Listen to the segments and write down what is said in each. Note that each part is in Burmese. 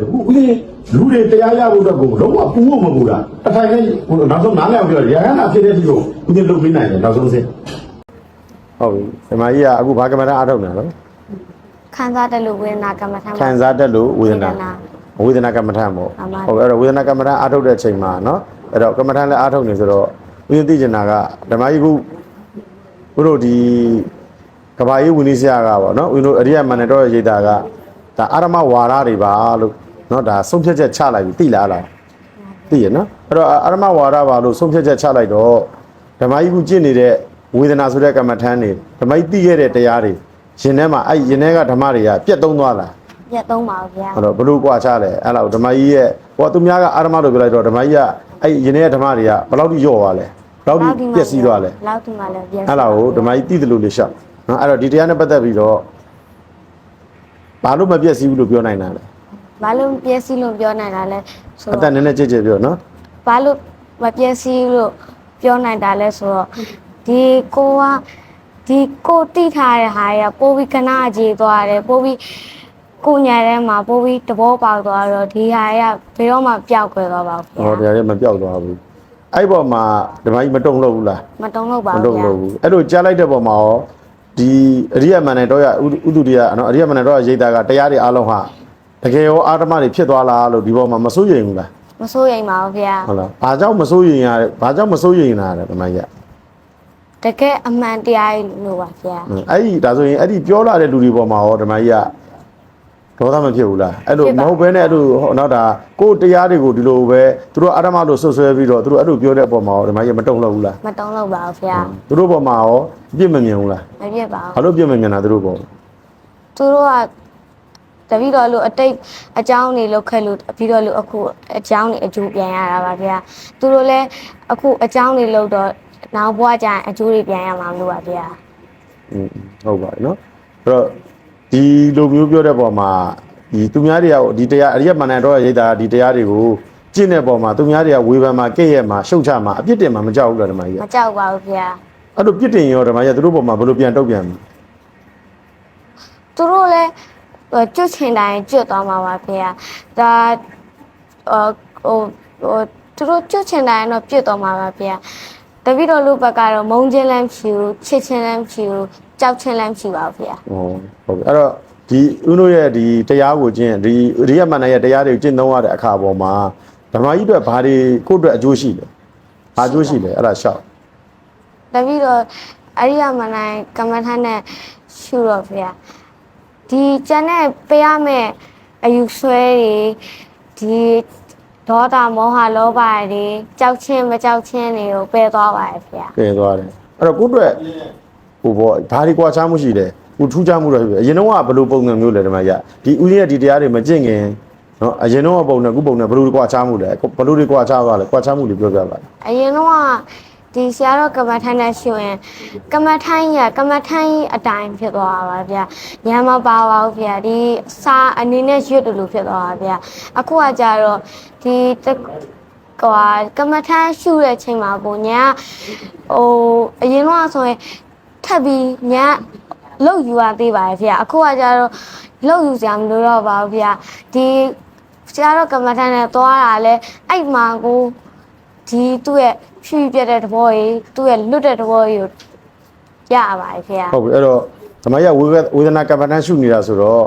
အခုဦးလေးလူတွေတရားရဖို့အတွက်ကိုလုံးဝပူဖို့မပူတာအထိုင်နဲ့နောက်ဆုံးနားလည်အောင်ပြောရဟန္တာဖြစ်တဲ့သူကိုဦးလေးလုံပေးနိုင်တယ်နောက်ဆုံးစင်းဟုတ်ပြီဆရာမကြီးကအခုဘာကမ္မထာအားထုတ်နေတာလဲခံစားတက်လို့ဝေဒနာကမ္မထာခံစားတက်လို့ဝေဒနာဝေဒနာကမ္မထာပေါ့ဟုတ်အဲ့တော့ဝေဒနာကမ္မထာအားထုတ်တဲ့အချိန်မှာနော်အဲ့တော့ကမ္မထာလည်းအားထုတ်နေဆိုတော့ဦးလေးသိချင်တာကဓမ္မကြီးခုဦးတို့ဒီကဘာကြီးဝင်နေဆရာကပေါ့နော်ဦးတို့အရိယာမန္တတော်ရဲ့ရိတ်တာကဒါအာရမဝါရတွေပါလို့ เนาะဒါဆုံးဖြတ်ချက်ချလိုက်ပြီသိလားလားသိရနော်အဲ့တော့အာရမဝါဒပါလို့ဆုံးဖြတ်ချက်ချလိုက်တော့ဓမ္မကြီးခုကျင့်နေတဲ့ဝေဒနာဆိုတဲ့ကမ္မထမ်းတွေဓမ္မကြီးသိခဲ့တဲ့တရားတွေရှင်ထဲမှာအဲ့ရင်ထဲကဓမ္မတွေကပြတ်သုံးသွားလား ပြတ်သုံးပါဘူးဗျာ အဲ့တော့ဘလို့ကွာချလဲအဲ့လောက်ဓမ္မကြီးရဲ့ဟောသူများကအာရမလို့ပြောလိုက်တော့ဓမ္မကြီးကအဲ့ယင်းရဲ့ဓမ္မတွေကဘယ်လောက်ထိယော့သွားလဲဘယ်လောက်ထိပျက်စီးသွားလဲ လောက်ဒီမှာလည်းပြက်စီး အဲ့လောက်ကိုဓမ္မကြီးသိတယ်လို့လေရှောက်နော်အဲ့တော့ဒီတရားနဲ့ပတ်သက်ပြီးတော့ဘာလို့မပျက်စီးဘူးလို့ပြောနိုင်တာလဲ ဘာလို့ပြက်စီးလို့ပြောနိုင်တာလဲဆိုအသက်တော့နည်းနည်းကြည့်ကြည့်ပြောနော်ဘာလို့မပြက်စီးလို့ပြောနိုင်တာလဲဆိုတော့ဒီကိုကဒီကိုတိထားတဲ့ဟာရပိုးပြီးခဏကြေသွားတယ်ပိုးပြီးကိုညာထဲမှာပိုးပြီးတဘောပေါက်သွားတော့ဒီဟာရဘယ်တော့မှပျောက်ကွယ်သွားပါဘူးဟောဗျာတရားရဲ့မပြောက်သွားဘူးအဲ့ပေါ်မှာဓမ္မကြီးမတုံ့လို့ဘူးလားမတုံ့လို့ပါမဘူးတုံ့ဗျာလို့ဘူးအဲ့လိုကြားလိုက်တဲ့ပေါ်မှာရောဒီအရိယမန္တတော်ရဥဒုတိယနော်အရိယမန္တတော်ရရိတ်တာကတရားတွေအလုံးဟာ တကယ်ရောအာဓမ္မတွေဖြစ်သွားလားလို့ဒီပေါ်မှာမစိုးရိမ်ဘူးလားမစိုးရိမ်ပါဘူးဗျာဟုတ်လားဘာကြောင့်မစိုးရိမ်ရလဲဘာကြောင့်မစိုးရိမ်တာလဲဓမ္မကြီးတကယ်အမှန်တရားကြီးလို့ပါဗျာကအဲ့ဒီဒါဆိုရင်အဲ့ဒီပြောလာတဲ့လူတွေပေါ်မှာရောဓမ္မကြီးကဒေါသမဖြစ်ဘူးလားအဲ့လိုမဟုတ်ဘဲနဲ့အဲ့လိုဟောနောက်ဒါကိုယ်တရားတွေကိုဒီလိုပဲသူတို့အာဓမ္မလို့ဆွဆွဲပြီးတော့သူတို့အဲ့လိုပြောတဲ့အပေါ်မှာရောဓမ္မကြီးကမတုံ့လို့ဘူးလားမတုံ့လို့ပါဘူးဗျာသူတို့ပေါ်မှာရောအပြစ်မမြင်ဘူးလားမပြစ်ပါဘူးဘာလို့အပြစ်မမြင်တာသူတို့ပေါ်သူတို့က တပည့်တော်လို့အတိတ်အကြောင်းတွေလောက်ခဲ့လို့ပြီးတော့လို့အခုအကြောင်းတွေအကျိုးပြန်ရတာပါဗျာသူတို့လည်းအခုအကြောင်းတွေလောက်တော့နောက်ဘဝကျရင်အကျိုးတွေပြန်ရမှာမလို့ပါဗျာอืมဟုတ်ပါတယ်နော်အဲ့တော့ဒီလိုမျိုးပြောတဲ့ပေါ်မှာဒီသူများတွေကဒီတရားအရိယမန္တန်တော်ရဲ့ရိတ်တာဒီတရားတွေကိုကျင့်တဲ့ပေါ်မှာသူများတွေကဝေဖန်မှာကဲ့ရဲ့မှာရှုတ်ချမှာအပြစ်တင်မှာမကြောက်ဘူးလားဓမ္မကြီးကမကြောက်ပါဘူးဗျာအဲ့လိုပြစ်တင်ရောဓမ္မကြီးကသူတို့ပေါ်မှာဘယ်လိုပြန်တုတ်ပြန်မလဲသူတို့လည်းဟို ကျွတ်ချင်တိုင်းကျွတ်သွားမှာပါဗျာဒါဟိုဟိုဟိုသူတို့ကျွတ်ချင်တိုင်းတော့ပြတ်သွားမှာပါဗျာတပည့်တော်လူဘက်ကတော့မုန်းခြင်းလည်းမရှိဘူးချစ်ခြင်းလည်းမရှိဘူးကြောက်ခြင်းလည်းမရှိပါဘူးဗျာဟောဟုတ်ပြီအဲ့တော့ဒီဦးတို့ရဲ့ဒီတရားကိုကျင့်ဒီအရိယမန္တန်ရဲ့တရားတွေကိုကျင့်သုံးရတဲ့အခါပေါ်မှာဓမ္မကြီးအတွက်ဘာတွေကိုယ့်အတွက်အကျိုးရှိလဲဘာအကျိုးရှိလဲအဲ့ဒါရှောက်တပည့်တော်အရိယာမနိုင်ကမ္မထနဲ့ရှုတော့ဗျာ ဒီကျန်တဲ့ပေးရမယ့်အယူဆွဲတွေဒီဒေါသမောဟလောဘတွေကြောက်ချင်းမကြောက်ချင်းတွေကိုပယ်သွားပါရဲ့ဗျာကဲသွားတယ်အဲ့တော့ကိုယ့်အတွက်ဟိုဘောဘာတွေကွာခြားမှုရှိတယ်ကိုထူးခြားမှုတော့ရှိပြီအရင်တော့ကဘယ်လိုပုံစံမျိုးလဲဓမ္မကြီးကဒီဦးရင်းရဲ့ဒီတရားတွေမကျင့်ခင်နော်အရင်တော့ကပုံနဲ့ခုပုံနဲ့ဘယ်လိုကွာခြားမှုလဲဘယ်လိုတွေကွာခြားသွားလဲကွာခြားမှုတွေပြောပြပါလားအရင်တော့က ဒီဆရာတော်ကမ္မထန်နဲ့ရှုရင်ကမ္မထန်ကြီးကကမ္မထန်ကြီးအတိုင်းဖြစ်သွားတာပါဗျာညမပါပါဘူးဗျာဒီစာအနေနဲ့ရွတ်တူလို့ဖြစ်သွားတာဗျာအခုကကြတော့ဒီတကွာကမ္မထမ်းရှုတဲ့ချိန်မှာကိုညာဟိုအရင်တော့ဆိုရင်ထပ်ပြီးညာလောက်ယူရသေးပါရဲ့ဖေ။အခုကကြတော့လောက်ယူစရာမလိုတော့ပါဘူးဖေ။ဒီဆရာတော်ကမ္မထမ်းနဲ့သွားတာလဲအဲ့မှာကိုဒီသူ့ရဲ့ ဖြူပြတ်တဲ့သဘောကြီးသူ့ရဲ့လွတ်တဲ့သဘောကြီးကိုရပါရဲ့ဖေ။ဟုတ်ပြီအဲ့တော့ဓမ္မကြီးကဝေဝဝေဒနာကမ္မဋ္ဌာန်းရှုနေတာဆိုတော့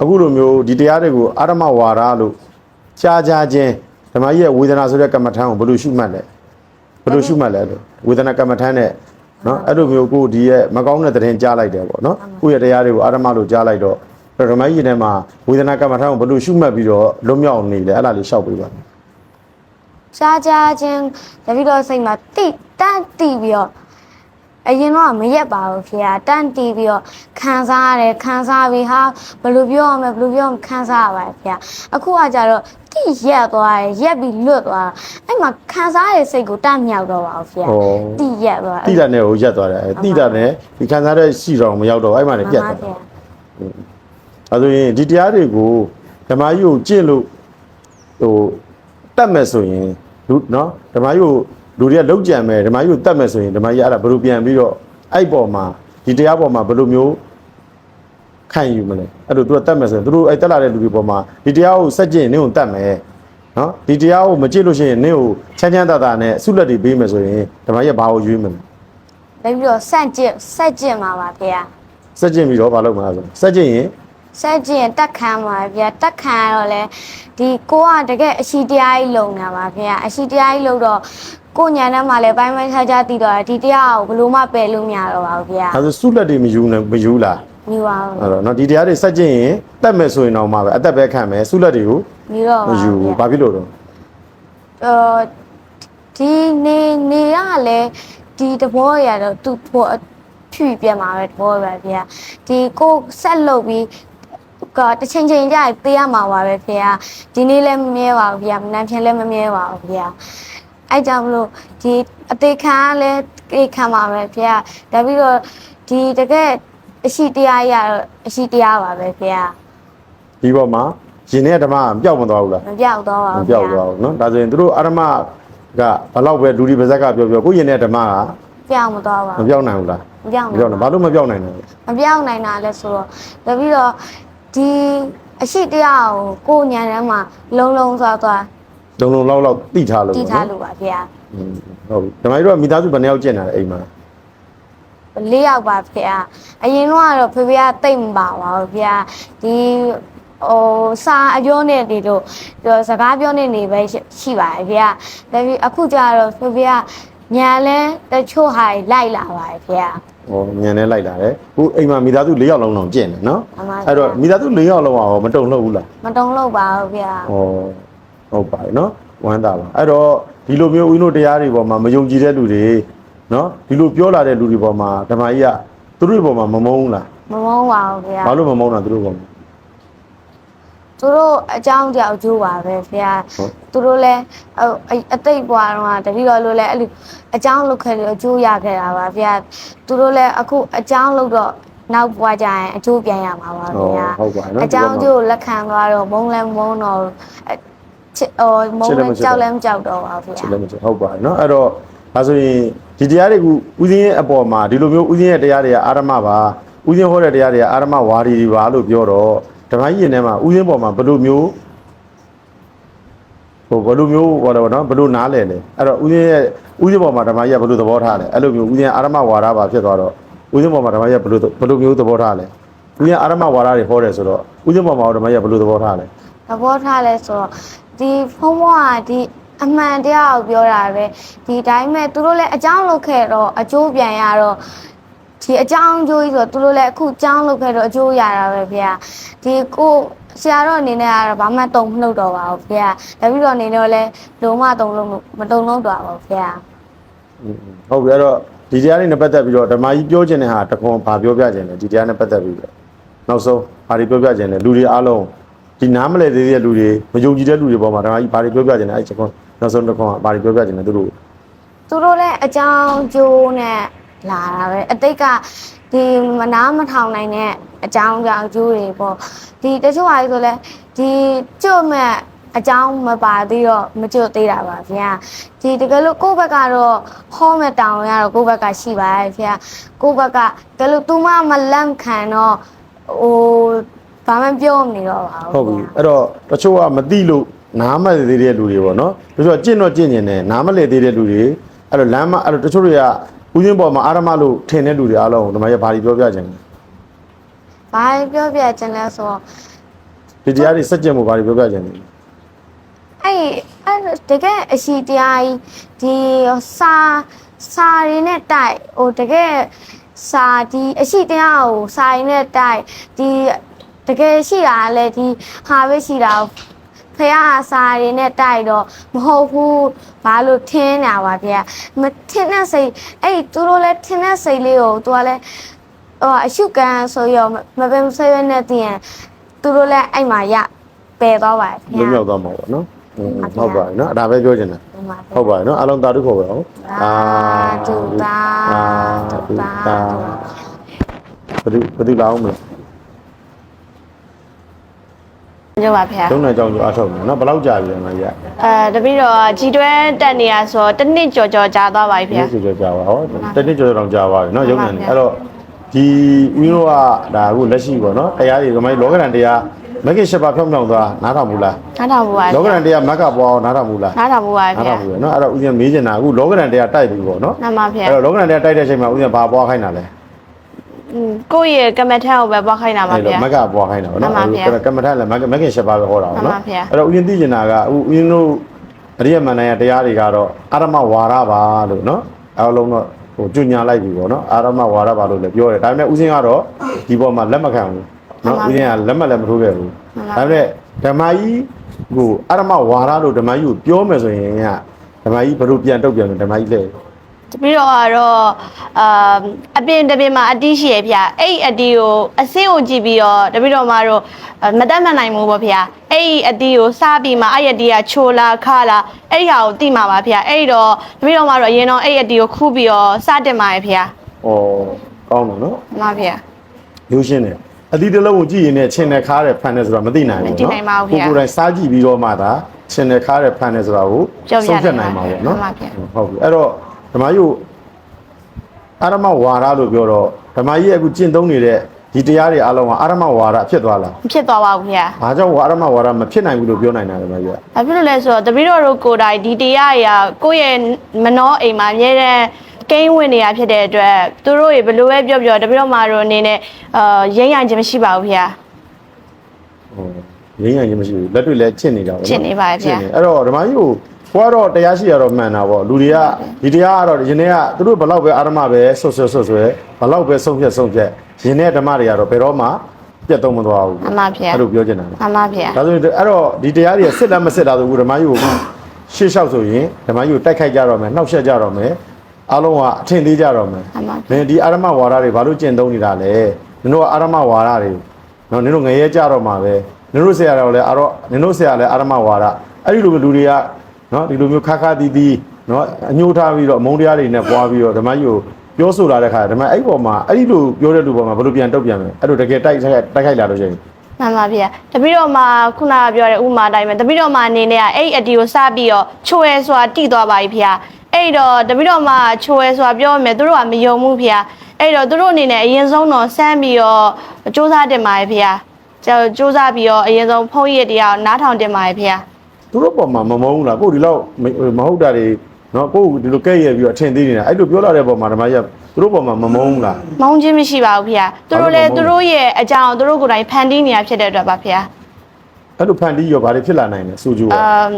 အခုလိုမျိုးဒီတရားတွေကိုအာရမဝါဒလို့ကြားကြားချင်းဓမ္မကြီးရဲ့ဝေဒနာဆိုတဲ့ကမ္မဋ္ဌာန်းကိုဘယ်လိုရှုမှတ်လဲဘယ်လိုရှုမှတ်လဲလို့ဝေဒနာကမ္မဋ္ဌာန်းနဲ့နော်အဲ့လိုမျိုးကိုဒီရဲ့မကောင်းတဲ့သတင်းကြားလိုက်တယ်ပေါ့နော်ကိုယ့်ရဲ့တရားတွေကိုအာရမလို့ကြားလိုက်တော့အဲ့တော့ဓမ္မကြီးထဲမှာဝေဒနာကမ္မဋ္ဌာန်းကိုဘယ်လိုရှုမှတ်ပြီးတော့လွတ်မြောက်နေလဲအဲ့ဒါလေးရှောက်ပေးပါ စားကြခြင်းတပည့်တော်စိတ်မှာတိတန့်တိပြီးတော့အရင်တော့မရက်ပါဘူးဖေ။တန့်တီးပြီးတော့ခံစားရတယ်ခံစားပြီးဟာဘယ်လိုပြောရမလဲဘယ်လိုပြောရမလဲခံစားရပါတယ်ဖေ။အခုကကြတော့တိရက်သွားတယ်ရက်ပြီးလွတ်သွားတာအဲ့မှာခံစားရတဲ့စိတ်ကိုတန့်မြောက်တော့ပါဘူးဖေ။တိရက်သွားတိတာနဲ့ဟိုရက်သွားတယ်အဲ့တိတာနဲ့ဒီခံစားတဲ့ရှိတော်မရောက်တော့အဲ့မှလည်းပြတ်သွားတယ်အဲဆိုရင်ဒီတရားတွေကိုဓမ္မကြီးကိုကျင့်လို့ဟိုတတ်မယ်ဆိုရင် လူနော်ဓမ္မကြီးကိုလူတွေကလောက်ကြံမယ်ဓမ္မကြီးကိုတတ်မယ်ဆိုရင်ဓမ္မကြီးအဲ့ဒါဘယ်လိုပြန်ပြီးတော့အဲ့ပေါ်မှာဒီတရားပေါ်မှာဘယ်လိုမျိုးခခံယူမလဲအဲ့လိုသူကတတ်မယ်ဆိုရင်သူတို့အဲ့တက်လာတဲ့လူတွေပေါ်မှာဒီတရားကိုစက်ကျင်နင်းကိုတတ်မယ်နော်ဒီတရားကိုမကြည့်လို့ရှိရင်နင်းကိုချမ်းချမ်းသာသာနဲ့အဆုလက်တွေပေးမယ်ဆိုရင်ဓမ္မရဲ့ဘာကိုရွေးမလဲပြီးတော့စန့်ကျင်စက်ကျင်ပါပါဗျာစက်ကျင်ပြီးတော့ဘာလုပ်မှာလဲဆိုစက်ကျင်ရင် စက်ကျင်တက်ခံပါဗျာတက်ခံရတော့လေဒီကိုကတကယ်အရှိတရားကြီးလုံနေတာပါဗျာအရှိတရားကြီးလုံတော့ကိုညာထဲမှာလည်းပိုင်းပိုင်းခြားခြားတည်တော့ဒီတရားကိုဘယ်လို့မှပယ်လို့မရတော့ပါဘူးဗျာအဲဆိုဆုလက်တွေမယူနဲ့မယူလားမြူပါဘူးအဲ့တော့နော်ဒီတရားတွေစက်ကျင်ရင်တတ်မယ်ဆိုရင်တော့မှပဲအသက်ပဲခံမယ်ဆုလက်တွေကိုမြူတော့မပါယူဘူးဘူးဗျာဘာဖြစ်လို့တော့အော်ဒီနေနေရလဲဒီတဘောရတော့သူ့ဘောဖြူပြမှာပဲတဘောပဲဗျာဒီကိုဆက်လုပ်ပြီး ကတချိန်ချိန်ကြရင်သေးရမှာပါပဲဖေဟာဒီနေ့လည်းမမြဲပါဘူးဗျာမနှမ်းဖြန်လည်းမမြဲပါဘူးဗျာအဲကြောင့်မလို့ဒီအသေးခံကလည်းကိခံပါပဲဖေဟာဒါပြီးတော့ဒီတကယ်အရှိတရားရတော့အရှိတရားပါပဲဖေဟာဒီပေါ်မှာရင်ထဲကဓမ္မကပျောက်မသွားဘူးလားမပြောက်တော့ပါမဘူးပျောက်သွားဘူးနော်ဒါဆိုရင်တို့အာရမကဘလောက်ပဲလူဒီပါဇက်ကပြောပြောကိုယ့်ရင်ထဲဓမ္မကပြောက်မတော့ပါမဘူးပျောက်နိုင်ဘူးလားမပြောက်မပျောက်နိုင်ဘာလို့မပျောက်နိုင်လဲမပြောင်းနိုင်တာလဲဆိုတော့တပြီးတော့ ဒီအရှိတရားကိုကိုယ်ညံထဲမှာလုံလုံသွားသွားလုံလုံလောက်လောက်တိထားလို့တည်ထားလို့ပါဗျာอืมဟုတ်ပြီဓမ္မကြီးတို့ကမိသားစုဘယ်နှယောက်ကျင့်တာလဲအိမ်မှာလေးယောက်ပါဗျာအရင်တော့ဖေဖေကတိတ်မပါပါဘူးဗျာဒီဟိုစာအပြောနဲ့ဒီလိုစကားပြောနေနေပဲရှိပါတယ်ဗျာဒါပြီးအခုကျတော့ဖေဖေကညာလဲတချို့ဟာလိုက်လာပါတယ်ဗျာ ဟောညံနေလိုက်လာတယ်ခုအိမ်မှာမိသားစု၄ယောက်လုံးတော့ကျင့်တယ်နော်မှန်ပါဗျာအဲ့တော့မိသားစု၄ယောက်လုံးကရောမတုံ့လို့ဘူးလားမတုံလို့ပါဘူးဗျာဟောဟုတ်ပါတယ်နော်ဝမ်းသာပါအဲ့တော့ဒီလိုမျိုးဦးတို့တရားတွေပေါ်မှာမယုံကြည်တဲ့လူတွေနော်ဒီလိုပြောလာတဲ့လူတွေပေါ်မှာဓမ္မကြီးကသူတို့ပေါ်မှာမမုန်းဘူးလားမမုန်းပါဘူးဗျာဘာလို့မမုန်းတာသူတို့ပေါ်မှာ သူတို့အကြောင်းကြောက်ကြိုးပါပဲဖေဟာဟုတ်သူတို့လည်းအအသိပ်ပွားတော့တတိတော်လို့လည်းအဲ့လိုအကြောင်းလုပ်ခဲ့လို့အကျိုးရခဲ့တာပါဖေဟာသူတို့လည်းအခုအကြောင်းလုပ်တော့နောက်ဘွားကြရင်အကျိုးပြန်ရမှာပါဖေဟာဟုတ်ပါနော်အကြောင်းကျိုးလက်ခံသွားတော့မုန်းလည်းမုန်းတော့အချစ်ဟိုမုန်းလည်းကြောက်လည်းမကြောက်တော့ပါဖေချစ်ဟာလည်းမချစ်ဟုတ်ပါတယ်နော်အဲ့တော့ဒါဆိုရင်ဒီတရားတွေကဦးဇင်းရဲ့အပေါ်မှာဒီလိုမျိုးဦးဇင်းရဲ့တရားတွေကအာရမပါဦးဇင်းဟောတဲ့တရားတွေကအာရမဝါဒီတွေပါလို့ပြောတော့ ဓမ္မကြီးရင်ထဲမှာဦးဇင်းပေါ်မှာဘယ်လိုမျိုးဟိုဘယ်လိုမျိုးဟောတယ်ဗောနော်ဘယ်လိုနားလဲလဲအဲ့တော့ဦးဇင်းရဲ့ဦးဇင်းပေါ်မှာဓမ္မကြီးကဘယ်လိုသဘောထားလဲအဲ့လိုမျိုးဦးဇင်းအာရမဝါဒပါဖြစ်သွားတော့ဦးဇင်းပေါ်မှာဓမ္မကြီးကဘယ်လိုဘယ်လိုမျိုးသဘောထားလဲဦးဇင်းအာရမဝါဒတွေဟောတယ်ဆိုတော့ဦးဇင်းပေါ်မှာဓမ္မကြီးကဘယ်လိုသဘောထားလဲသဘောထားလဲဆိုတော့ဒီဖုံးဘွားကဒီအမှန်တရားကိုပြောတာပဲဒီတိုင်းမဲ့သူတို့လည်းအကြောင်းလုပ်ခဲ့တော့အကျိုးပြန်ရတော့ ဒီအကြောင်းအကျိုးကြီးဆိုတော့သူတို့လည်းအခုအကြောင်းလုပ်ခဲ့တော့အကျိုးရတာပဲဗျာဒီကိုဆရာတော်အနေနဲ့ကတော့ဘာမှတုံမနှုတ်တော့ပါဘူးဗျာတပည့်တော်အနေနဲ့လည်းလုံးဝတုံလို့မတုံလို့တော့ပါဘူးဗျာဟုတ်ပြီအဲ့တော့ဒီတရားလေးနဲ့ပတ်သက်ပြီးတော့ဓမ္မကြီးပြောခြင်းတဲ့ဟာတခွန်ဘာပြောပြခြင်းလဲဒီတရားနဲ့ပတ်သက်ပြီးတော့နောက်ဆုံးဘာတွေပြောပြခြင်းလဲလူတွေအားလုံးဒီနားမလဲသေးတဲ့လူတွေမယုံကြည်တဲ့လူတွေပေါ်မှာဓမ္မကြီးဘာတွေပြောပြခြင်းလဲအဲ့ချက်ခွန်နောက်ဆုံးတခွန်ကဘာတွေပြောပြခြင်းလဲသူတို့သူတို့လည်းအကြောင်းကျိုးနဲ့ လာတာပဲအတိတ်ကဒီမနာမထောင်နိုင်တဲ့အကြောင်းကြောင့်ကျိုးတွေပေါ့ဒီတချို့ဟာဆိုလဲဒီကျွတ်မဲ့အကြောင်းမပါသေးတော့မကျွတ်သေးတာပါဗျာဒီတကယ်လို့ကိုယ့်ဘက်ကတော့ဟောမဲ့တောင်းရတော့ကိုယ့်ဘက်ကရှိပါရဲ့ဗျာကိုယ့်ဘက်ကတကယ်လို့ तू မမလန့်ခံတော့ဟိုဘာမှပြောမနေတော့ပါဟုတ်ဘူးပြီဗျာအဲ့တော့တချို့ကမသိလို့နားမလဲသေးတဲ့လူတွေပေါ့နော်တချို့ကကြင့်တော့ကြင့်ကျင်တယ်နားမလဲသေးတဲ့လူတွေအဲ့တော့လမ်းမအဲ့တော့တချို့တွေက ဦးရင်းပေါ်မှာအာရမလို့ထင်တဲ့လူတွေအားလုံးကိုဓမ္မကြီးဘာတွေပြောပြခြင်းလဲဘာပြောပြချင်လဲဆိုတော့ဒီတရားတွေစက်ကြင်မှုဘာတွေပြောပြခြင်းလဲအဲ့အဲ့တကယ်အရှိတရားကြီးဒီစာစာရင်းနဲ့တိုက်ဟိုတကယ်စာဒီအရှိတရားကိုစာရင်းနဲ့တိုက်ဒီတကယ်ရှိတာကလည်းဒီဟာပဲရှိတာ ကိုဖះစာရင်းနဲ့တိုက်တော့မဟုတ်ဘူးဘာလို့ထင်းနေတာပါဗျာမထင်းတဲ့စိတ်အဲ့သူတို့လည်းထင်းတဲ့စိတ်လေးကိုသူကလည်းဟိုအရှုကန်ဆိုရောမပင်ဆွေးရနဲ့တည်ရင်သူတို့လည်းအဲ့မှာရပယ်သွားပါဗျာလွတ်မြောက်သွားမှာပေါ့နော်อืมဟုတ်ပါဟုတ်ပါပြီနော်အဲ့ဒါပဲပြောချင်တယ်ဟုတ်ပါဟုတ်ပါပြီနော်အားလုံးတာတုခေါ်ပါအောင်သာဓုသာဓုသာဘယ်သူဘယ်သူလာအောင်မလဲ ကြောပါဗျာသုံးနယ်ကြောင်ကျော်အားထုတ်မယ်နော်ဘယ်လောက်ကြာပြီလဲမကြီးအဲတပည့်တော့ကြီးတွဲတက်နေရဆိုတော့တစ်နှစ်ကြော်ကြော်ကြာသွားပါပြီကဗျာဒီဆိုကြကြာပါဟောတနေ့ကျော်တောင်ကြာပါပြီနော်ရုံနေအဲ့တော့ဒီဦးတို့ကဒါအခုလက်ရှိပေါ့နော်တရားတွေဓမ္မကြီးလောကရန်တရားမဂ္ဂင်၈ပါးဖြောင်းဖြောင်းသွားနားထောင်ဘူးလားနားထောင်ဘူးပါလောကရန်တရားမက္ကပွားအောင်နားထောင်ဘူးလားနားထောင်ဘူးပါနားဗျာထောင်ဘူးရနော်အဲ့တော့ဦးဇင်းမေးချင်တာအခုလောကရန်တရားတိုက်ပြီပေါ့နော်နားပါဗျာအဲ့တော့လောကရန်တရားတိုက်တဲ့အချိန်မှာဦးဇင်းဘာပွားခိုင်းတာလဲอืม ကိုယ့်ရဲ့ကမ္မထန်ကိုပဲပွားခိုင်းတာပါအဲ့ဗျာတော့မက္ကပွားခိုင်းတာပေါ့နော်မှန်ပါဗျာအဲ့တော့ကမ္မထလည်းမက္ကမဂ္ဂင်၈ပါးပဲဟောတာပေါ့မှန်နော်ပါဗျာအဲ့တော့ဦးဇင်းသိချင်တာကအခုဦးဇင်းတို့အရိယမန္တန်ရတရားတွေကတော့အာရမဝါရပါလို့နော်အားလုံးတော့ဟိုကျွညာလိုက်ပြီပေါ့နော်အာရမဝါရပါလို့လည်းပြောတယ်ဒါပေမဲ့ဦးဇင်းကတော့ဒီပေါ်မှာလက်မခံဘူးနော်ဦးဇင်းကလက်မလည်းမထိုးခဲ့ဘူးဒါပေမဲ့ဓမ္မကြီးကိုအာရမဝါရလို့ဓမ္မကြီးကိုပြောမယ်ဆိုရင်ကဓမ္မကြီးဘယ်လိုပြန်တုတ်ပြန်လဲဓမ္မကြီးလဲ တပီတော့ကတော့အာအပင်တပင်မှာအတီးရှိရဗျာအဲ့ဒီအတီးကိုအစင်းကိုကြည့်ပြီးတော့တပီတော့မှာတော့မတတ်မှန်နိုင်ဘူးပေါ့ဗျာအဲ့ဒီအတီးကိုစားပြီးမှအဲ့ဒီအတီးကချိုလာခါလာအဲ့ဒီဟာကိုတိမှာပါဗျာအဲ့ဒီတော့တပီတော့မှာတော့အရင်တော့အဲ့ဒီအတီးကိုခူးပြီးတော့စတင်ပါရဗျာဩကောင်းတယ်နော်မှန်ပါဗျာရိုးရှင်းတယ်အသီးတစ်လုံးကိုကြည့်ရင်လည်းချင်းနဲ့ခါတဲ့ဖန်နဲ့ဆိုတာမသိနိုင်ဘူးမသိနိုင်ပါဘူးဗျာကိုယ်ကိုယ်တိုင်စားကြည့်ပြီးတော့မှသာချင်းနဲ့ခါတဲ့ဖန်နဲ့ဆိုတာကိုကြောက်ရတယ်ဆုံးဖြတ်နိုင်မှာပေါ့နော်မှန်ပါဗျာဟုတ်ပြီအဲ့တော့ ဓမ္မကြီးကိုအာရမဝါဒလို့ပြောတော့ဓမ္မကြီးအခုကျင့်သုံးနေတဲ့ဒီတရားတွေအလုံးကအာရမဝါဒဖြစ်သွားလားမဖြစ်သွားပါဘူးဗျာဘာကြောင့်အာရမဝါဒမဖြစ်နိုင်ဘူးလို့ပြောနိုင်တာဓမ္မကြီးကဘာဖြစ်လို့လဲဆိုတော့တပီတော့တို့ကိုယ်တိုင်ဒီတရားအရာကိုယ့်ရဲ့မနှောအိမ်မှာအမြဲတမ်းကိန်းဝင်နေရဖြစ်တဲ့အတွက်သူတို့ရေဘယ်လိုပဲပြောပြောတပီတော့မှာတို့အနေနဲ့အာရင်းရခြင်းမရှိပါဘူးဗျာဟိုရင်းရရင်မရှိဘူးလက်တွေ့လည်းကျင့်နေတာပေါ့နော်ကျင့်နေပါရဲ့ဗျာကျင့်နေအဲ့တော့ဓမ္မကြီးကို ကိုကတော့တရားရှိရတော့မှန်တာပေါ့လူတွေကဒီတရားကတော့ယင်းတွေကသူတို့ဘလောက်ပဲအာရမပဲဆွတ်ဆွတ်ဆွတ်ဆွဲဘလောက်ပဲဆုံးဖြတ်ဆုံးဖြတ်ယင်းတဲ့ဓမ္မတွေကတော့ဘယ်တော့မှပြတ်သုံးမသွားဘူးမှန်ပါဗျာအဲ့လိုပြောချင်တာလေမှန်ပါဗျာဒါဆိုရင်အဲ့တော့ဒီတရားတွေကစစ်လက်မစစ်တာဆိုဘူးဓမ္မကြီးကိုရှေ့လျှောက်ဆိုရင်ဓမ္မကြီးကိုတိုက်ခိုက်ကြတော့မယ်နှောက်ယှက်ကြတော့မယ်အားလုံးကအထင်သေးကြတော့မယ်မှန်ပါ။နင်ဒီအာရမဝါဒတွေဘာလို့ကျင့်သုံးနေတာလဲ။နင်တို့ကအာရမဝါဒတွေနော်နင်တို့ငရဲကြတော့မှာပဲ။နင်တို့ဆရာတော်လည်းအာရောနင်တို့ဆရာလည်းအာရမဝါဒအဲ့ဒီလိုမျိုးလူတွေက နော်ဒီလိုမျိုးခါခါတီးတီးနော်အညှိုးထားပြီးတော့အမုန်းတရားတွေနဲ့ပွားပြီးတော့ဓမ္မကြီးကိုပြောဆိုလာတဲ့ခါဓမ္မအဲ့ပေါ်မှာအဲ့ဒီလိုပြောတဲ့လူပေါ်မှာဘယ်လိုပြန်တုတ်ပြန်မလဲ။အဲ့လိုတကယ်တိုက်တိုက်တိုက်ခိုက်လာလို့ရှိရင်မှန်ပါဗျာတပီတော့မှာခုနကပြောတဲ့ဥမာအတိုင်းပဲတပီတော့မှာအနေနဲ့ကအဲ့ဒီအတီကိုစပြီးတော့ချိုးရဲဆိုတာတိသွားပါပြီဗျာအဲ့တော့တပီတော့မှာချိုးရဲဆိုတာပြောရမယ်သူတို့ကမယုံဘူးဗျာအဲ့တော့သူတို့အနေနဲ့အရင်ဆုံးတော့စမ်းပြီးတော့စူးစမ်းတင်ပါရဲ့ဗျာကျွန်တော်စူးစမ်းပြီးတော့အရင်ဆုံးဖုန်းရည်တရားကိုနားထောင်တင်ပါရဲ့ဗျာ သူတို့ပေါ်မှာမမုန်းဘူးလားကိုယ်ဒီလောက်မမဟုတ်တာတွေနော်ကိုယ်ဒီလိုကဲ့ရဲ့ပြီးတော့အထင်သေးနေတာအဲ့လိုပြောလာတဲ့ပေါ်မှာဓမ္မကြီးကသူတို့ပေါ်မှာမမုန်းဘူးလားမုန်းခြင်းမရှိပါဘူးဗျာသူတို့လည်းသူတို့ရဲ့အကြောင်းသူတို့ကိုယ်တိုင်ဖန်တီးနေရဖြစ်တဲ့အတွက်ပါဗျာအဲ့လိုဖန်တီးရောဘာတွေဖြစ်လာနိုင်လဲစူဂျူကအမ်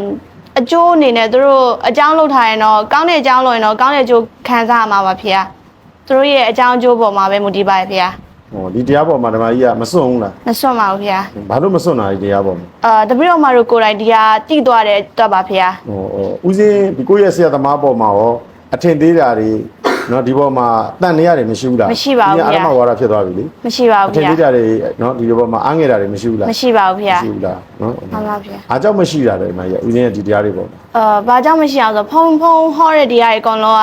အကျိုးအနေနဲ့သူတို့အကြောင်းလုပ်ထားရင်တော့ကောင်းတဲ့အကြောင်းလုပ်ရင်တော့ကောင်းတဲ့အကျိုးခံစားရမှာပါဖေ။သူတို့ရဲ့အကြောင်းအကျိုးပေါ်မှာပဲမူတည်ပါရဲ့ဖေဟော ဒီတရားပေါ်မှာဓမ္မကြီးကမစွန့်ဘူးလား။မစွန့်ပါဘူးဖေဘာလို့မစွန့်တာဒီတရားပေါ်မှာ။အာတပည့်တော်မတို့ကိုယ်တိုင်ဒီဟာတည်သွားတဲ့အတွက်ပါဖေဟောဟောဦးစင်းဒီကိုယ့်ရဲ့ဆရာသမားပေါ်မှာရောအထင်သေးတာတွေနော်ဒီပေါ်မှာတန်နေရတယ်မရှိဘူးလားမရှိပါဘူးဒီအရဗျာမဝါဒဖြစ်သွားပြီလေ။မရှိပါအဘူးထင်ဖေသေးတာတွေနော်ဒီပေါ်မှာအားငယ်တာတွေမရှိဘူးလား။မရှိပါဘူးဖေမရှိဘူးလား နော်။မှန်ပါဖေအားကြောင့်မရှိတာလေဓမ္မကြီးကဦးစင်းရဲ့ဒီတရားတွေပေါ်မှာ။အာဘာကြောင့်မရှိအောင်ဆိုဖုံဖုံဟောတဲ့တရားတွေအကုန်လုံး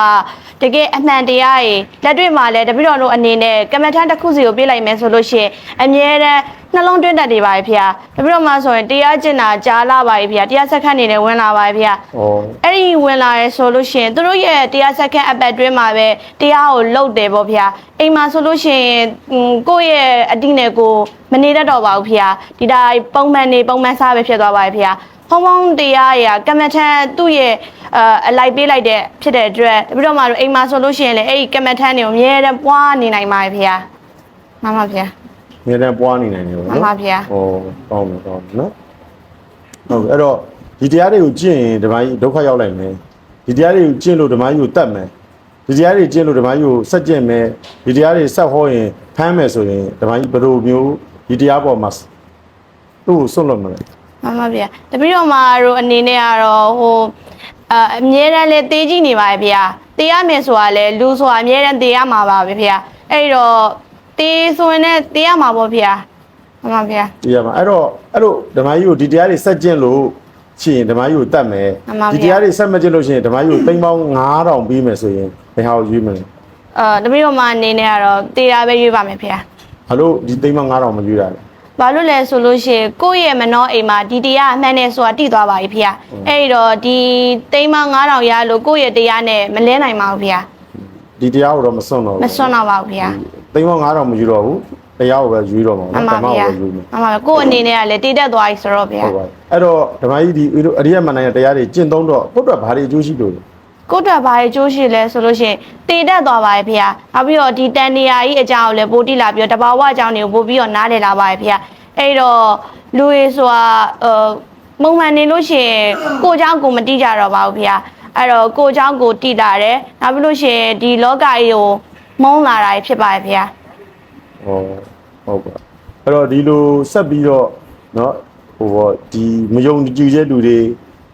ကတကယ်အမှန်တရားတွေလက်တွေ့မှာလည်းတပည့်တော်တို့အနေနဲ့ကမ္မထန်တစ်ခုစီကိုပြေးလိုက်မယ်ဆိုလို့ရှိရင်အမြဲတမ်းနှလုံးသွင်းတတ်နေပါရဲ့ဖေ။တပည့်တော်မှာဆိုရင်တရားကျင့်တာကြားလာပါရဲ့ဖေ။တရားစက္ကန့်နေနဲ့ဝင်လာပါရဲ့ဖေ။ဩအဲ့ဒီဝင်လာရဲဆိုလို့ရှိရင်သူတို့ရဲ့တရားစက္ကန့်အပတ်တွင်းမှာပဲတရားကိုလုတ်တယ်ပေါ့ဗျာအိမ်မှာဆိုလို့ရှိရင်อืมကိုယ့်ရဲ့အတိနဲ့ကိုမနေတတ်တော့ပါဘူးဗျာဒီတိုင်းပုံမှန်နေပုံမှန်စားပဲဖြစ်သွားပါရဲ့ဗျာဖုံဖုံတရားရာကမ္မထန်သူ့ရဲ့အအလိုက်ပေးလိုက်တဲ့ဖြစ်တဲ့အတွက်တပိတော့မှတို့အိမ်မှာဆိုလို့ရှိရင်လေအဲ့ဒီကမ္မထန်တွေကိုအမြဲတမ်းပွားနေနိုင်ပါရဲ့ဗျာမှန်ပါဗျာငယ်တန်းပွားနေနိုင်တယ်ပေါ့နော်မှန်ပါဗျာဩကောင်းတယ်ကောင်းတယ်နော်ဟုတ်ပြီအဲ့တော့ဒီတရားတွေကိုကျင့်ရင်ဓမ္မကြီးဒုက္ခရောက်လိုက်မယ်ဒီတရားတွေကိုကျင့်လို့ဓမ္မကြီးကိုတတ်မယ်ဒီတရားတွေကျင့်လို့ဓမ္မကြီးကိုဆက်ကျင့်မယ်ဒီတရားတွေဆက်ဟောရင်ဖမ်းမယ်ဆိုရင်ဓမ္မကြီးဘယ်လိုမျိုး ဒီတရားပေါ်မှာသူ့ကိုစွန့်လွတ်မလဲမှန်ပါဗျာတပည့်တော်မာတို့အနေနဲ့ကတော့ဟိုအအမြဲတမ်းလဲတေးကြည့်နေပါရဲ့ဗျာတေးရမယ်ဆိုတာလဲလူဆိုတာအမြဲတမ်းတေးရမှာပါပဲဗျာအဲ့တော့တေးဆိုရင်လည်းတေးရမှာပေါ့ဗျာမှန်ပါဗျာတရားမှာအဲ့တော့အဲ့လိုဓမ္မကြီးကိုဒီတရားတွေဆက်ကျင့်လို့ရှိရင်ဓမ္မကြီးကိုတတ်မယ်မှန်ပါဗျာဒီတရားတွေဆက်မကျင့်လို့ရှိရင်ဓမ္မကြီးကိုသိန်းပေါင်း9000ပြီးမယ်ဆိုရင်ဘယ်ဟာကိုရွေးမလဲအာတပည့်တော်မာအနေနဲ့ကတော့တေးရပဲရွေးပါမယ်ဗျာ ဘာလို့ဒီသိန်းပေါင်း9000မရွေးတာလဲဘာလို့လဲဆိုလို့ရှိရင်ကိုယ့်ရဲ့မနှောအိမ်မှာဒီတရားအမှန်နဲ့ဆိုတာတည်သွားပါပြီဖေ။အဲ့တော့ဒီသိန်းမ9000ရလို့ကိုယ့်ရဲ့တရားနဲ့မလဲနိုင်ပါဘူးဖေဒီတရားကိုတော့မစွန့်တော့ဘူး။မစွန့်တော့ပါဘူးဖေသိသိန်းပေါင်း9000မယူတော့ဘူးတရားကိုပဲယူတော့မှာမှန်နော်ပါဓမ္မဗျာကိုပဲယူမယ်မှန်ပါဗျာကို့အနေနဲ့ကလည်းတည်တက်သွားပြီဆိုတော့ဗျာဟုတ်ပါဘူးအဲ့တော့ဓမ္မကြီးဒီဦးတို့အရိယမဏ္ဍရဲ့တရားတွေကျင့်သုံးတော့ကိုယ့်အတွက်ဘာတွေအကျိုးရှိလို့လဲ ကို့အတွက်ဘာတွေကြိုးရှိလဲဆိုလို့ရှိရင်တည်တက်သွားပါရဲ့ဗျာနောက်ပြီးတော့ဒီတန်နေရာကြီးအကြောင်းကိုလည်းပိုတိလာပြီးတော့တဘာဝအကြောင်းတွေကိုပို့ပြီးတော့နားလည်လာပါရဲ့ဗျာအဲ့တော့လူတွေဆိုတာအဲမုံမှန်နေလို့ရှိရင်ကိုเจ้าကိုမတိကြတော့ပါဘူးဗျာအဲ့တော့ကိုเจ้าကိုတိလာတယ်နောက်ပြီးလို့ရှိရင်ဒီလောကကြီးကိုမုန်းလာတာဖြစ်ပါရဲ့ဗျာ ဟောဟုတ်ပါအဲ့တော့ဒီလိုဆက်ပြီးတော့เนาะဟိုပေါ့ဒီမယုံကြည်တဲ့လူတွေ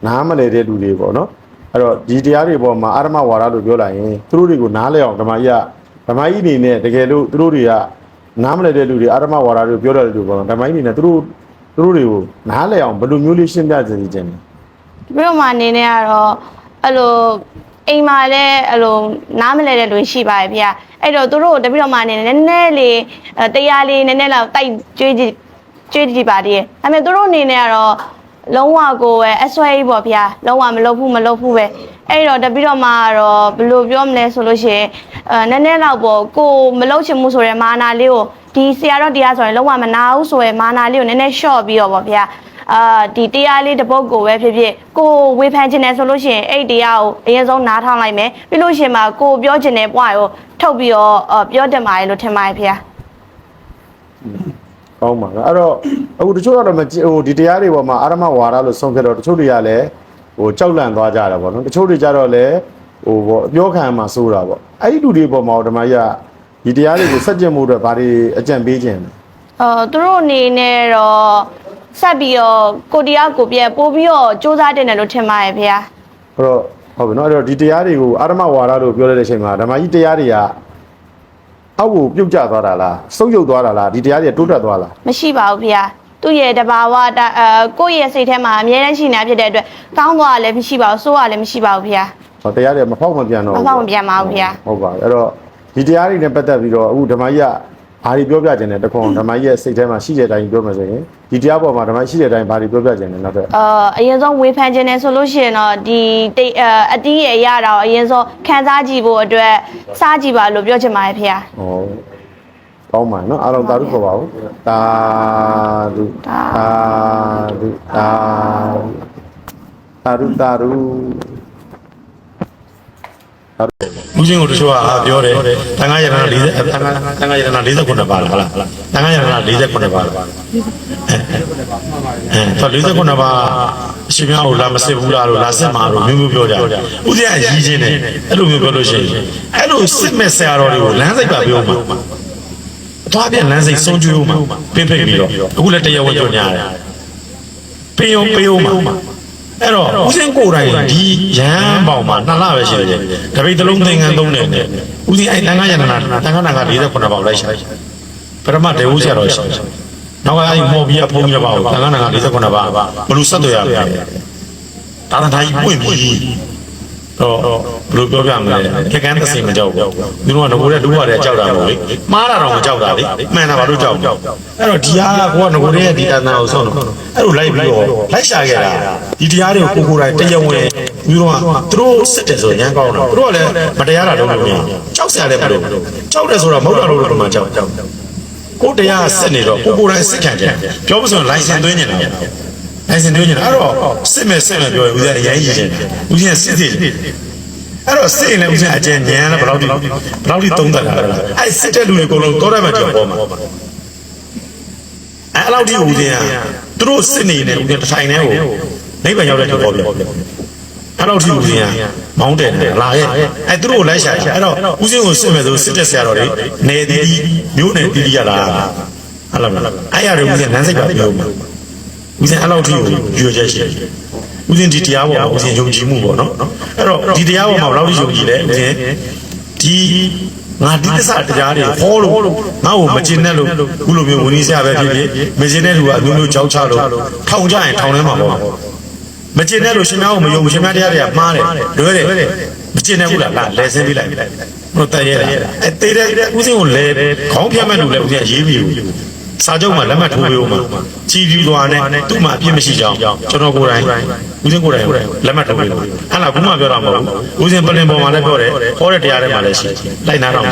နားမလည်တဲ့လူတွေပေါ့เนาะ အဲ့တော့ဒီတရားတွေပေါ်မှာအာရမဝါဒလို့ပြောလိုက်ရင်သူတို့တွေကိုနားလည်အောင်ဓမ္မကြီးကဓမ္မကြီးအနေနဲ့တကယ်လို့သူတို့တွေကနားမလည်တဲ့လူတွေအာရမဝါဒလို့ပြောတဲ့လူပေါ့နော်ဓမ္မကြီးအနေနဲ့သူတို့သူတို့တွေကိုနားလည်အောင်ဘယ်လိုမျိုးလေးရှင်းပြစေချင်လဲပြီးတော့မှအနေနဲ့ကတော့အဲ့လိုအိမ်မှာလည်းအဲ့လိုနားမလဲတဲ့လူရှိပါရဲ့ဗျာအဲ့တော့သူတို့တပိတော့မှအနေနဲ့နည်းနည်းလေးအဲတရားလေးနည်းနည်းလောက်တိုက်ကြွေးကြည့်ကြွေးကြည့်ပါတည်းဒါပေမဲ့သူတို့အနေနဲ့ကတော့ လုံးဝကိုပဲအဆွဲကြီးပေါ့ဗျာလုံးဝမလုပ်ဘူးမလုပ်ဘူးပဲအဲ့တော့တပိတော့မှကတော့ဘယ်လိုပြောမလဲဆိုလို့ရှိရင်အဲနည်းနည်းလောက်ပေါ့ကိုမလုပ်ချင်ဘူးဆိုရဲမာနာလေးကိုဒီဆရာတော်တရားဆိုရင်လုံးဝမနာဘူးဆိုရဲမာနာလေးကိုနည်းနည်း short ပြီးတော့ပေါ့ဗျာအာဒီတရားလေးတစ်ပုတ်ကိုပဲဖြစ်ဖြစ်ကိုဝေဖန်ခြင်းနဲ့ဆိုလို့ရှိရင်အဲ့တရားကိုအရင်ဆုံးနားထောင်လိုက်မယ်ပြီးလို့ရှိရင်မှာကိုပြောခြင်းနဲ့ပွားရောထုတ်ပြီးတော့အော်ပြောတတ်ပါတယ်လို့ထင်ပါတယ်ဖေ။ ကောင်းပါလားအဲ့တော့အခုတချို့ကတော့မကြည့်ဟိုဒီတရားတွေပေါ်မှာအာရမဝါဒလို့ဆုံးဖြတ်တော့တချို့တွေကလည်းဟိုကြောက်လန့်သွားကြတယ်ပေါ့နော်တချို့တွေကြတော့လည်းဟိုပေါ့အပြောခံမှာစိုးတာပေါ့အဲ့ဒီလူတွေပေါ်မှာဓမ္မကြီးကဒီတရားတွေကိုစัจကျင်မှုအတွက်ဘာတွေအကြံပေးခြင်းလဲအော်သူတို့အနေနဲ့တော့ဆက်ပြီးတော့ကိုတရားကိုပြန်ပို့ပြီးတော့စူးစမ်းတင်တယ်လို့ထင်ပါတယ်ဖေ။အဲ့တော့ဟုတ်ပြီနော်အဲ့တော့ဒီတရားတွေကိုအာရမဝါဒလို့ပြောတဲ့အချိန်မှာဓမ္မကြီးတရားတွေက အောက်ကိုပြုတ်ကျသွားတာလားစုပ်ယုပ်သွားတာလားဒီတရားတွေတိုးတက်သွားလားမရှိပါဘူးဖေ။သူ့ရဲ့တဘာဝတအဲကိုယ့်ရဲ့စိတ်ထဲမှာအမြဲတမ်းရှိနေတာဖြစ်တဲ့အတွက်ကောင်းသွားလည်းမရှိပါဘူးဆိုးရလည်းမရှိပါဘူးဖေ။ဟောတရားတွေမဖောက်မပြန်တော့မဖောက်မပြန်ပါဘူးဗျာ ဟုတ်ပါအဲ့တော့ဒီတရားတွေနဲ့ပတ်သက်ပြီးတော့အခုဓမ္မကြီးက ဘာတွေပြောပြခြင်းလဲတခွန်ဓမ္မကြီးရဲ့စိတ်ထဲမှာရှိတဲ့အတိုင်းပြောမှဆိုရင်ဒီတရားပေါ်မှာဓမ္မကြီးရှိတဲ့အတိုင်းဘာတွေပြောပြခြင်းလဲနောက်ထပ်အာအရင်ဆုံးဝေဖန်ခြင်းနဲ့ဆိုလို့ရှိရင်တော့ဒီတိတ်အအတီးရဲ့ရတာကိုအရင်ဆုံးခန်းစားကြည့်ဖို့အတွက်စားကြည့်ပါလို့ပြောချင်ပါတယ်ဖေ။ဟောကောင်းပါနော်အားလုံးတာဓုခေါ်ပါဦးတာဓုတာဓုတာဓုတာဓု ဦးစင်းကိုတချို့ကပြောတယ်တန်ခါရတနာ40တန်ခါတန်ခါရတနာ49ပါလားဟုတ်လားတန်ခါရတနာ49ပါလားအဲတော့49ပါအရှင်များကိုလာမစစ်ဘူးလားလို့လာစစ်မှာလို့မျိုးမျိုးပြောကြတယ်ဦးစင်းကရီးချင်းတယ်အဲ့လိုမျိုးပြောလို့ရှိရင်အဲ့လိုစစ်မဲ့ဆရာတော်တွေကိုလမ်းစိတ်ပါပြောမှာသွားပြန်လမ်းစိတ်ဆုံးကျွေးဦးမှာပင်ဖိတ်ပြီးတော့အခုလည်းတရားဝင်ကြညာတယ်ပင်ယုံပင်ယုံမှာ အဲ့တော့ဦးစင်းကိုယ်တိုင်ဒီရဟန်းပေါင်မှာနှစ်လပဲရှိတယ်တပိတ်တစ်လုံးသင်္ကန်းသုံးတယ်နဲ့ဦးစင်းအဲ့တန်ခါရတနာတန်ခါနာက49ပေါင်လိုက်ရှာပရမတေဦးဆရာတော်ရှိတယ်နောက်ကအဲ့မော်ဘီကဖုံးရပါဘူးတန်ခါနာက49ပါဘလို့ဆက်သွယ်ရမလဲတာတန်တိုင်းပွင့်ပြီ တော့ဘလို့ပြောပြမလဲခက်ကန်းသစိမကြောက်ဘူးသူတို့ကငကိုတဲ့ဒူးရတဲ့ကြောက်တာမဟုတ်လေမှားတာတော့မကြောက်တာလေမှန်တာဘာလို့ကြောက်အဲ့တော့ဒီဟာကကိုကငကိုတဲ့ဒီတန်တာကိုဆုံးတော့အဲ့လိုလိုက်ပြီးတော့လိုက်ရှာခဲ့တာဒီတရားတွေကိုကိုကိုယ်တိုင်တရားဝင်ပြီးတော့သူတို့စစ်တယ်ဆိုရန်ကောင်းတော့သူတို့ကလည်းမတရားတာလုပ်လို့မရကြောက်စရာလည်းမလိုကြောက်တယ်ဆိုတော့မဟုတ်တာလို့တော့မှကြောက်ကြောက်ကိုတရားစစ်နေတော့ကိုကိုယ်တိုင်စစ်ခံတယ်ပြောမဆိုရင်လိုင်စင်သွင်းနေတာ လိုင်စင်သွင်းနေတာအဲ့တော့စစ်မဲ့စစ်မဲ့ပြောရင်ဦးဇင်းအရင်ကြီးတယ်ဦးဇင်းစစ်စစ်အဲ့တော့စစ်ရင်လည်းဦးဇင်းအကျဉ်းညံလည်းဘယ်လောက်ဒီဘယ်လောက်ဒီသုံးသက်တာလဲအဲ့စစ်တဲ့လူတွေအကုန်လုံးတောထဲမှာကြောက်ပေါ်မှာအဲ့လောက်ဒီဦးဇင်းကသူတို့စစ်နေနေဦးဇင်းတစ်ထိုင်တည်းကိုနိဗ္ဗာန်ရောက်တဲ့ကြောပေါ်ပြီအဲ့လောက်ဒီဦးဇင်းကမောင်းတယ်လာရဲ့အဲ့သူတို့ကိုလိုက်ရှာတယ်အဲ့တော့ဦးဇင်းကိုစစ်မဲ့ဆိုစစ်တဲ့ဆရာတော်တွေနေသည်မျိုးနဲ့တီးတီးရလားဟုတ်လားမလားအဲ့ရတယ်ဦးဇင်းလမ်းစိတ်ပါပြောမှာ ဦးဇင်းအဲ့လောက်ဒီကိုရွေချက်ရှိတယ်ဦးဇင်းဒီတရားပေါ်မှာဦးဇင်းယုံကြည်မှုပေါ့နော်အဲ့တော့ဒီတရားပေါ်မှာဘယ်လောက်ယုံကြည်လဲဦးဇင်းဒီငါဒီသစ္စာတရားတွေဟောလို့ငါ့ကိုမကျင်နဲ့လို့ခုလိုမျိုးဝင်နေဆရာပဲဖြစ်ဖြစ်မကျင်တဲ့လူကအမျိုးမျိုးကြောက်ချလို့ထောင်ကြရင်ထောင်ထဲမှာပေါ့မကျင်တဲ့လူရှင်များကိုမယုံရှင်များတရားတွေကမှားတယ်လွဲတယ်မကျင်တဲ့ဘူးလားလာလဲဆင်းပေးလိုက်ဘုတက်ရဲတာအဲတေးတဲ့ဥစဉ်ကိုလဲခေါင်းဖြတ်မဲ့လူလဲဥစဉ်ရေးပြီး စာချုပ်မှာလက်မှတ်ထိုးပေးဦးမှာကြည်ပြူသွားနဲ့သူ့မှာအပြစ်မရှိကြောင်းကျွန်တော်ကိုယ်တိုင်ဦးစင်းကိုယ်တိုင်လက်မှတ်ထိုးပေးလို့ဟာလားခုမှပြောတာမဟုတ်ဘူးဦးစင်းပလင်ပေါ်မှာလည်းပြောတယ်ဟောတဲ့တရားထဲမှာလည်းရှိလိုက်နာတော့